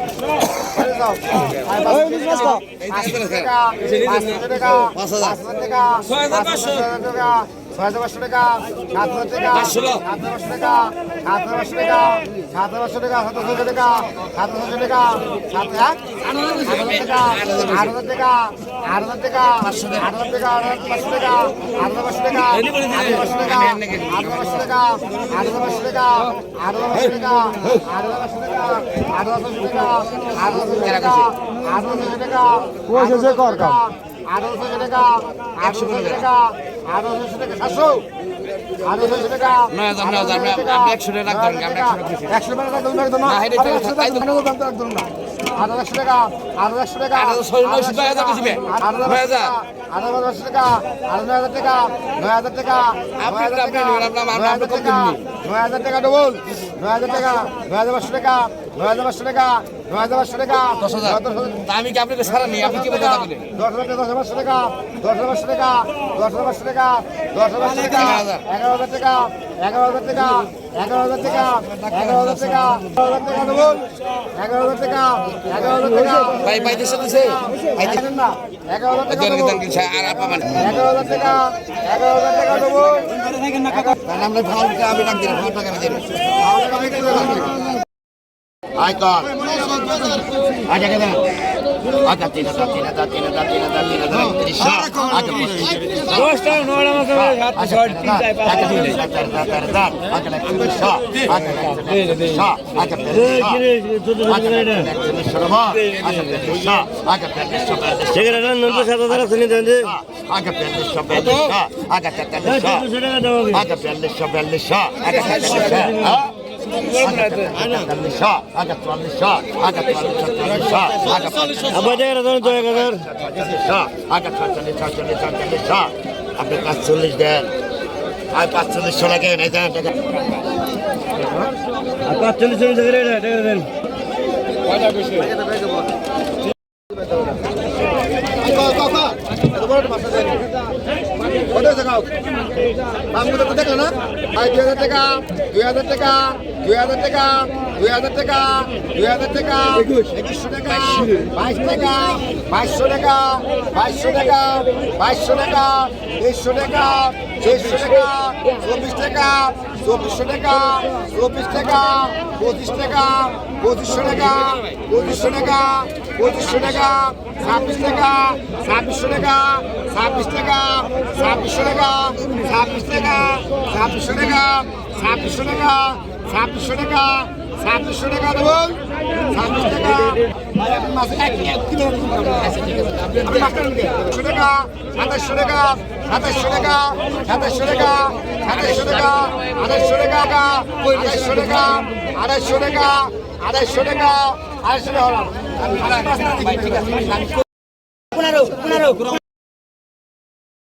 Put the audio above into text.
টাকা টাকা টাকা ছয় পাঁচশো টাকা সাত হাজার টাকা সাত পাঁচশো টাকা সাত পাঁচশো টাকা সাত পাঁচশো টাকা সাত হাজার টাকা সাত হাজার টাকা সাত হাজার টাকা আট হাজার টাকা আট হাজার টাকা আট হাজার টাকা আট হাজার পাঁচশো টাকা আট হাজার পাঁচশো টাকা আট হাজার পাঁচশো টাকা আট হাজার পাঁচশো টাকা আট হাজার পাঁচশো টাকা আট হাজার পাঁচশো টাকা আট হাজার পাঁচশো টাকা আট হাজার পাঁচশো টাকা আট হাজার পাঁচশো টাকা আট হাজার টাকা কর কাম। আঠারোশো টাকা আটশো টাকা আঠারোশো টাকা সাতশো আঠারোশো টাকা একশো টাকা একশো টাকা একদম না টাকা আঠারোশো টাকা আঠারোশো টাকা আঠারোশো টাকা আঠারো হাজার টাকা নয় হাজার টাকা নয় হাজার টাকা নয় হাজার টাকা নয় হাজার টাকা ডবল নয় হাজার টাকা নয় হাজার পাঁচশো টাকা নয় হাজার পাঁচশো টাকা দশ হাজার। আমি নেই আপনি দশ হাজার দশ টাকা দশ টাকা টাকা দশ টাকা এগারো হাজার। টাকা এগারো হাজার টাকা এগারো হাজার টাকা এগারো হাজার টাকা হাজার টাকা এগারো টাকা এগারো টাকা এগারো হাজার টাকা এগারো হাজার টাকা দেবো কর আচ্ছা কেন আচ্ছা তিন হাজার তিন হাজার তিন হাজার তিন হাজার তিন হাজার আচ্ছা দশটা নয়টা মাসে সাত আচ্ছা ছয় তিন চার আপনি পাঁচচল্লিশ দেন আর পাঁচচল্লিশশো লাগে নাই দেন টাকা পাঁচচল্লিশ টাকা দেন না দুই হাজার টাকা দুই হাজার টাকা দুই হাজার টাকা, দুই হাজার টাকা, দুই হাজার টাকা, একুশশো টাকা বাইশ টাকা, বাইশশো টাকা বাইশশো টাকা বাইশশো টাকা তেইশশো টাকা তেইশশো টাকা, চব্বিশ টাকা, চব্বিশশো টাকা, চব্বিশ টাকা, পঁচিশ টাকা, পঁচিশশো টাকা পঁচিশশো টাকা পঁচিশশো টাকা, ছাব্বিশ টাকা, ছাব্বিশশো টাকা, ছাব্বিশ টাকা, ছাব্বিশশো টাকা ছাব্বিশ টাকা ছাব্বিশশো টাকা ছাব্বিশশো টাকা ছাব্বিশশো টাকা ছাব্বিশশো টাকা দেবো। ছাব্বিশ টাকা। কিলো সাতাশশো টাকা সাতাশশো টাকা সাতাশশো টাকা সাতাশশো টাকা সাতাশশো টাকা আড়াইশো টাকা আড়াইশো টাকা আড়াইশো টাকা আড়াইশো টাকা আড়াইশো টাকা। ঠিক আছে